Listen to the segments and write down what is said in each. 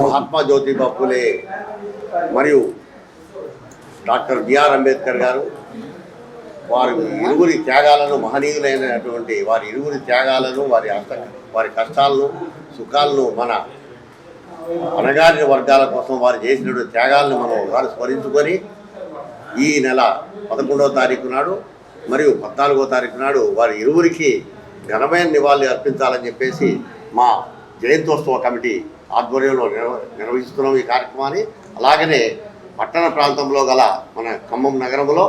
మహాత్మా జ్యోతిబా పూలే మరియు doctor BR Ambedkar గారు వారి ఇరువురి త్యాగాలను మహనీయులైనటువంటి వారి ఇరువురి త్యాగాలను వారి అష్ట వారి కష్టాలను సుఖాలను మన అణగారిన వర్గాల కోసం వారు చేసినటువంటి త్యాగాలను మనం వారు స్మరించుకొని ఈ నెల పదకొండవ తారీఖు నాడు మరియు పద్నాలుగో తారీఖు నాడు వారి ఇరువురికి ఘనమైన నివాళులు అర్పించాలని చెప్పేసి మా జయంతోత్సవ కమిటీ ఆధ్వర్యంలో నిర్వ నిర్వహిస్తున్నాం ఈ కార్యక్రమాన్ని. అలాగనే పట్టణ ప్రాంతంలో గల మన ఖమ్మం నగరంలో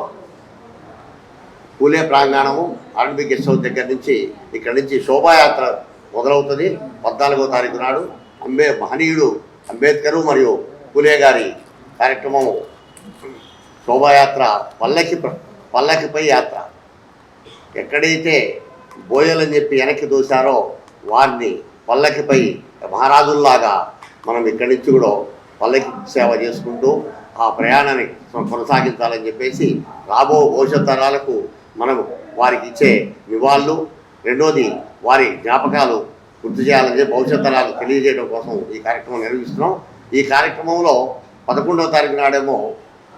పూలే ప్రాంగణము ఆర్ఎన్బి గెస్ట్ హౌస్ దగ్గర నుంచి ఇక్కడ నుంచి శోభాయాత్ర మొదలవుతుంది. పద్నాలుగో తారీఖు నాడు అంబే మహనీయుడు అంబేద్కరు మరియు పూలే గారి కార్యక్రమము శోభాయాత్ర పల్లకి పల్లకిపై యాత్ర. ఎక్కడైతే బోయలని చెప్పి వెనక్కి దూశారో వారిని పల్లకిపై మహారాజుల్లాగా మనం ఇక్కడి నుంచి కూడా వాళ్ళకి సేవ చేసుకుంటూ ఆ ప్రయాణాన్ని కొనసాగించాలని చెప్పేసి రాబో భవిష్యత్ తరాలకు మనం వారికి ఇచ్చే నివాళులు రెండోది వారి జ్ఞాపకాలు గుర్తు చేయాలని భవిష్యత్ తరాలు తెలియజేయడం కోసం ఈ కార్యక్రమం నిర్వహిస్తున్నాం. ఈ కార్యక్రమంలో పదకొండవ తారీఖు నాడేమో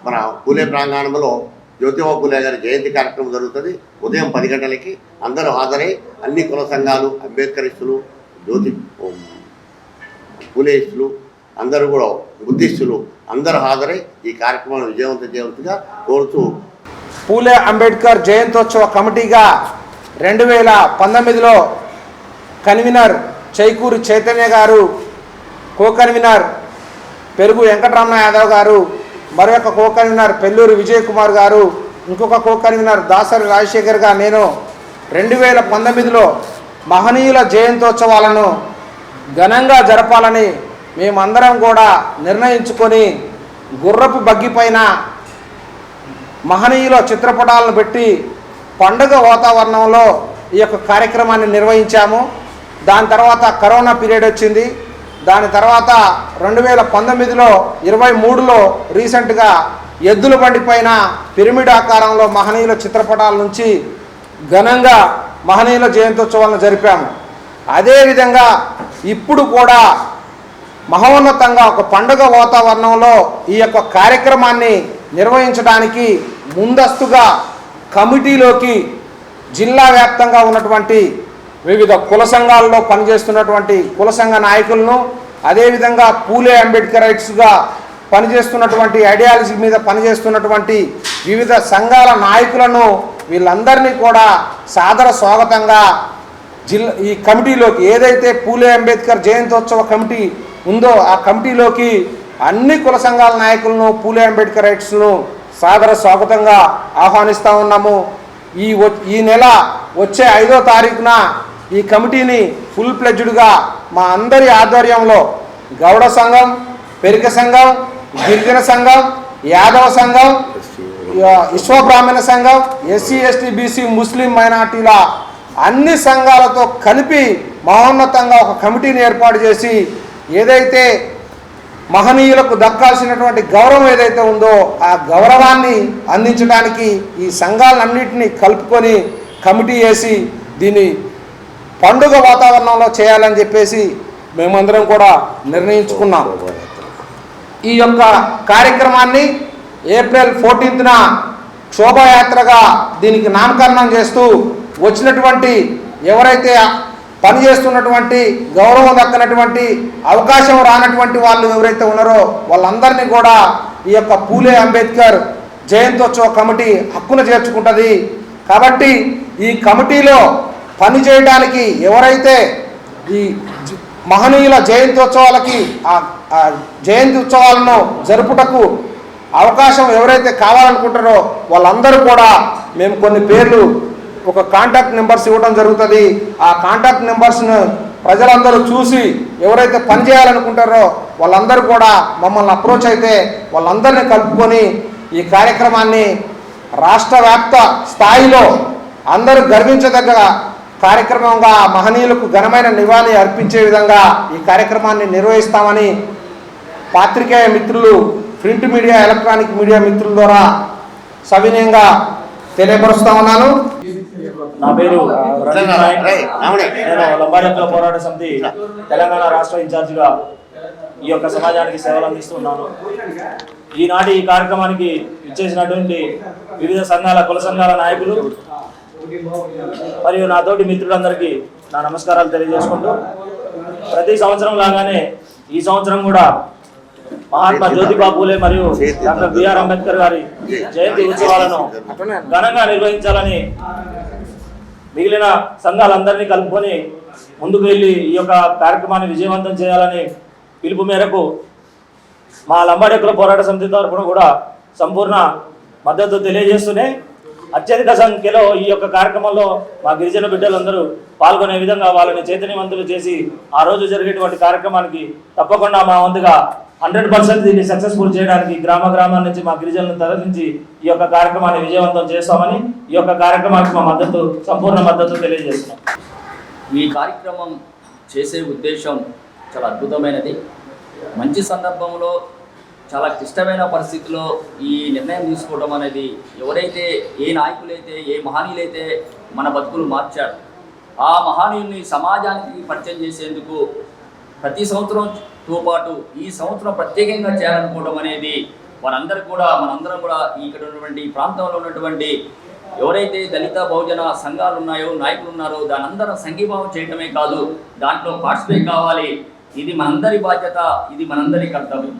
మన పూలే ప్రాంగణంలో జ్యోతిబా పూలే గారి జయంతి కార్యక్రమం జరుగుతుంది. ఉదయం పది గంటలకి అందరూ హాజరై అన్ని కుల సంఘాలు అంబేద్కరిస్తులు జ్యోతి పూలేయిస్టులు అందరూ కూడా బుద్ధిస్టులు అందరూ హాజరై ఈ కార్యక్రమాన్ని విజయవంతం చేయవలసిగా కోరుతూ పూలే అంబేద్కర్ జయంతోత్సవ కమిటీగా రెండు వేల పంతొమ్మిదిలో కన్వీనర్ చైకూరు చైతన్య గారు కో కన్వీనర్ పెరుగు వెంకటరమణ యాదవ్ గారు మరొక కో కన్వీనర్ పెల్లూరు విజయ్ కుమార్ గారు ఇంకొక కో కన్వీనర్ దాసరి రాజశేఖర్గా నేను రెండు వేల పంతొమ్మిదిలో మహనీయుల జయంతోత్సవాలను ఘనంగా జరపాలని మేమందరం కూడా నిర్ణయించుకొని గుర్రపు బగ్గిపైన మహనీయుల చిత్రపటాలను పెట్టి పండుగ వాతావరణంలో ఈ యొక్క కార్యక్రమాన్ని నిర్వహించాము. దాని తర్వాత కరోనా పీరియడ్ వచ్చింది. దాని తర్వాత రెండు వేల పంతొమ్మిదిలో ఇరవై మూడులో రీసెంట్గా ఎద్దుల బండి పైన పిరమిడ్ ఆకారంలో మహనీయుల చిత్రపటాల నుంచి ఘనంగా మహనీయుల జయంతోత్సవాలను జరిపాము. అదేవిధంగా ఇప్పుడు కూడా మహోన్నతంగా ఒక పండుగ వాతావరణంలో ఈ యొక్క కార్యక్రమాన్ని నిర్వహించడానికి ముందస్తుగా కమిటీలోకి జిల్లా వ్యాప్తంగా ఉన్నటువంటి వివిధ కుల సంఘాల్లో పనిచేస్తున్నటువంటి కుల సంఘ నాయకులను అదేవిధంగా పూలే అంబేద్కర్ రైట్స్గా పనిచేస్తున్నటువంటి ఐడియాలజీ మీద పనిచేస్తున్నటువంటి వివిధ సంఘాల నాయకులను వీళ్ళందరినీ కూడా సాదర స్వాగతంగా జిల్లా ఈ కమిటీలోకి ఏదైతే పూలే అంబేద్కర్ జయంతోత్సవ కమిటీ ఉందో ఆ కమిటీలోకి అన్ని కుల సంఘాల నాయకులను పూలే అంబేద్కర్ రైట్స్ను సాదర స్వాగతంగా ఆహ్వానిస్తూ ఉన్నాము. ఈ ఈ నెల వచ్చే ఐదో తారీఖున ఈ కమిటీని ఫుల్ ప్లెడ్జ్డ్గా మా అందరి ఆధ్వర్యంలో గౌడ సంఘం పెరిక సంఘం గిరిజన సంఘం యాదవ సంఘం విశ్వ బ్రాహ్మణ సంఘం ఎస్సీ ఎస్టీ బీసీ ముస్లిం మైనార్టీల అన్ని సంఘాలతో కలిపి మహోన్నతంగా ఒక కమిటీని ఏర్పాటు చేసి ఏదైతే మహనీయులకు దక్కాల్సినటువంటి గౌరవం ఏదైతే ఉందో ఆ గౌరవాన్ని అందించడానికి ఈ సంఘాలన్నింటినీ కలుపుకొని కమిటీ వేసి దీన్ని పండుగ వాతావరణంలో చేయాలని చెప్పేసి మేమందరం కూడా నిర్ణయించుకున్నాం. ఈ యొక్క కార్యక్రమాన్ని ఏప్రిల్ ఫోర్టీన్త్న శోభాయాత్రగా దీనికి నామకరణం చేస్తూ వచ్చినటువంటి ఎవరైతే పనిచేస్తున్నటువంటి గౌరవం దక్కనటువంటి అవకాశం రానటువంటి వాళ్ళు ఎవరైతే ఉన్నారో వాళ్ళందరినీ కూడా ఈ యొక్క పూలే అంబేద్కర్ జయంతోత్సవ కమిటీ హక్కున చేర్చుకుంటుంది. కాబట్టి ఈ కమిటీలో పని చేయడానికి ఎవరైతే ఈ మహనీయుల జయంతోత్సవాలకి ఆ జయంతి ఉత్సవాలను జరుపుటకు అవకాశం ఎవరైతే కావాలనుకుంటారో వాళ్ళందరూ కూడా మేము కొన్ని పేర్లు ఒక కాంటాక్ట్ నెంబర్స్ ఇవ్వడం జరుగుతుంది. ఆ కాంటాక్ట్ నెంబర్స్ను ప్రజలందరూ చూసి ఎవరైతే పని చేయాలనుకుంటారో వాళ్ళందరూ కూడా మమ్మల్ని అప్రోచ్ అయితే వాళ్ళందరినీ కలుపుకొని ఈ కార్యక్రమాన్ని రాష్ట్ర వ్యాప్త స్థాయిలో అందరూ గర్వించదగ్గ కార్యక్రమంగా మహనీయులకు ఘనమైన నివాళి అర్పించే విధంగా ఈ కార్యక్రమాన్ని నిర్వహిస్తామని పాత్రికేయ మిత్రులు ప్రింట్ మీడియా ఎలక్ట్రానిక్ మీడియా మిత్రుల ద్వారా సవినయంగా తెలియపరుస్తా ఉన్నాను. నా పేరు. నేను హక్కుల పోరాట సమితి తెలంగాణ రాష్ట్ర ఇన్ఛార్జిగా ఈ యొక్క సమాజానికి సేవలు అందిస్తున్నాను ఈనాటి ఈ కార్యక్రమానికి ఇచ్చేసినటువంటి వివిధ సంఘాల కుల సంఘాల నాయకులు మరియు నాతోటి మిత్రులందరికీ నా నమస్కారాలు తెలియజేసుకుంటూ ప్రతి సంవత్సరం లాగానే ఈ సంవత్సరం కూడా మహాత్మా జ్యోతిబా పూలే మరియు డాక్టర్ బిఆర్ అంబేద్కర్ గారి జయంతి ఉత్సవాలను ఘనంగా నిర్వహించాలని మిగిలిన సంఘాలందరినీ కలుపుకొని ముందుకు వెళ్ళి ఈ యొక్క కార్యక్రమాన్ని విజయవంతం చేయాలని పిలుపు మేరకు మా లంబాడెక్కుల పోరాట సమితి తరఫున కూడా సంపూర్ణ మద్దతు తెలియజేస్తూనే అత్యధిక సంఖ్యలో ఈ యొక్క కార్యక్రమంలో మా గిరిజన బిడ్డలందరూ పాల్గొనే విధంగా వాళ్ళని చైతన్యవంతులు చేసి ఆ రోజు జరిగేటువంటి కార్యక్రమానికి తప్పకుండా మా వంతుగా హండ్రెడ్ పర్సెంట్ దీన్ని సక్సెస్ఫుల్ చేయడానికి గ్రామ గ్రామాల నుంచి మా గిరిజనులను తరలించి ఈ యొక్క కార్యక్రమాన్ని విజయవంతం చేస్తామని ఈ యొక్క కార్యక్రమానికి మా మద్దతు సంపూర్ణ మద్దతు తెలియజేస్తున్నాం. ఈ కార్యక్రమం చేసే ఉద్దేశం చాలా అద్భుతమైనది. మంచి సందర్భంలో చాలా క్లిష్టమైన పరిస్థితిలో ఈ నిర్ణయం తీసుకోవడం అనేది ఎవరైతే ఏ నాయకులైతే ఏ మహనీయులైతే మన బతుకులు మార్చారు ఆ మహనీయుల్ని సమాజానికి పరిచయం చేసేందుకు ప్రతి సంవత్సరం తో పాటు ఈ సంవత్సరం ప్రత్యేకంగా చేయాలనుకోవడం అనేది మనందరూ కూడా మనందరం కూడా ఇక్కడ ఉన్నటువంటి ప్రాంతంలో ఉన్నటువంటి ఎవరైతే దళిత బహుజన సంఘాలు ఉన్నాయో నాయకులు ఉన్నారో దాని అందరం సంఘీభావం చేయటమే కాదు దాంట్లో పార్టిసిపేట్ కావాలి. ఇది మనందరి బాధ్యత ఇది మనందరి కర్తవ్యం.